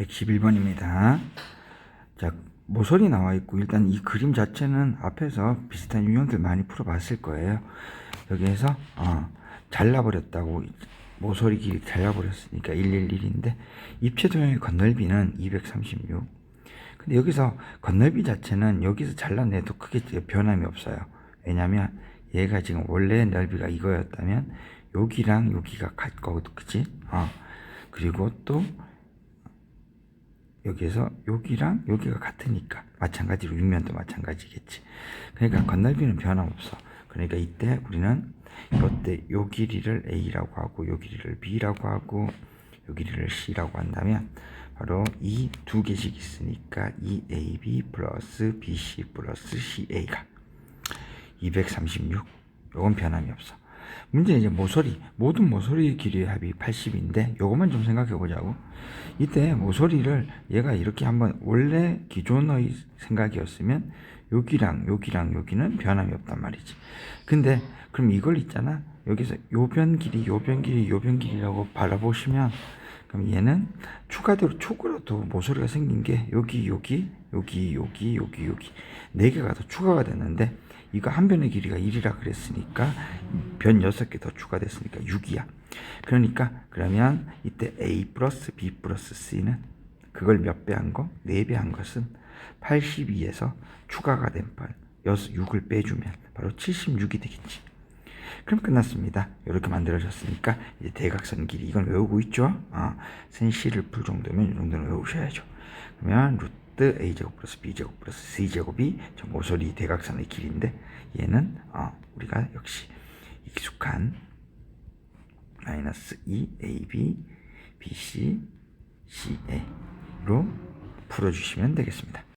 111번입니다. 자, 모서리 나와 있고 일단 이 그림 자체는 앞에서 비슷한 유형들 많이 풀어봤을 거예요. 여기에서 어, 잘라버렸다고 모서리 길이 잘라버렸으니까 111인데 입체 도형의 건널비는 236. 근데 여기서 건널비 자체는 여기서 잘라내도 크게 변함이 없어요. 왜냐면 얘가 지금 원래 넓이가 이거였다면 여기랑 여기가 같거든, 그치? 어. 그리고 또 여기에서 여기랑 여기가 같으니까 마찬가지로 육면도 마찬가지겠지. 그러니까 건널비는 변함없어. 그러니까 이때 우리는 이때 요 길이를 A라고 하고 요 길이를 B라고 하고 요 길이를 C라고 한다면 바로 이 두 개씩 있으니까 이 AB 플러스 BC 플러스 CA가 236. 요건 변함이 없어. 문제는 이제 모서리. 모든 모서리의 길이의 합이 80인데 요것만 좀 생각해 보자고. 이때 모서리를 얘가 이렇게 한번 원래 기존의 생각이었으면 여기랑 여기랑 여기는 변함이 없단 말이지. 근데 그럼 이걸 있잖아. 여기서 요변 길이 요변 길이 요변 길이라고 바라보시면 그럼 얘는 추가대로 초고라도 모서리가 생긴 게 여기 여기 여기 여기 여기 여기 네 개가 더 추가가 됐는데 이거 한 변의 길이가 1이라 그랬으니까 변 6개 더 추가됐으니까 6이야. 그러니까 그러면 이때 A 플러스 B 플러스 C는 그걸 몇 배 한 거? 4배 한 것은 82에서 추가가 된 번, 6을 빼주면 바로 76이 되겠지. 그럼 끝났습니다. 이렇게 만들어졌으니까 이제 대각선 길이 이건 외우고 있죠? 어, 센시를 풀 정도면 이 정도는 외우셔야죠. 그러면 루트 a제곱 플러스 b제곱 플러스 c제곱이 저 모서리 대각선의 길인데 얘는 어, 우리가 역시 익숙한 마이너스 2ab bc ca로 풀어주시면 되겠습니다.